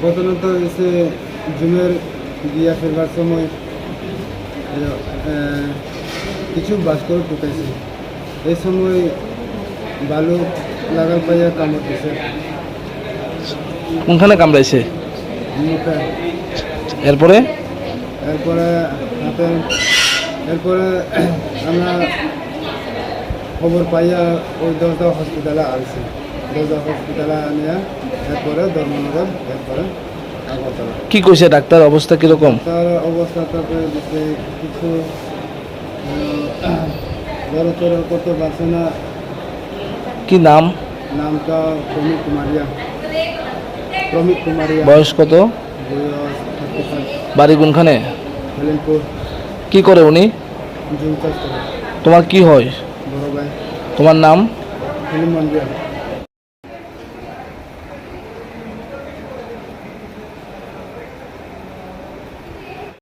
প্রধানত এসে জুমের গিয়া ফেরবার সময় কিছু বাস্কর ঢুকেছে এই সময় বালু লাগাল পাইয়া কামড় দিছে। কোনখানে কামড়াইছে? এরপরে? এরপরে হাতে এরপরে আমরা খবর পাইয়া ওই দশদা হসপিটালে আসছি দশদা হসপিটালে আনিয়া এরপরে ধর্মনগর এরপরে আগরতলা। কি কইছে ডাক্তার? অবস্থা কীরকম? তার অবস্থা তারপরে কিছু বড় করতে পারছে না। কি নাম? নামটা প্রমিত কুমারিয়া। প্রমিত কুমারিয়া। বয়স কত? বাড়ি কোনখানে? কি করে উনি? তোমার কি হয়? তোমার নাম?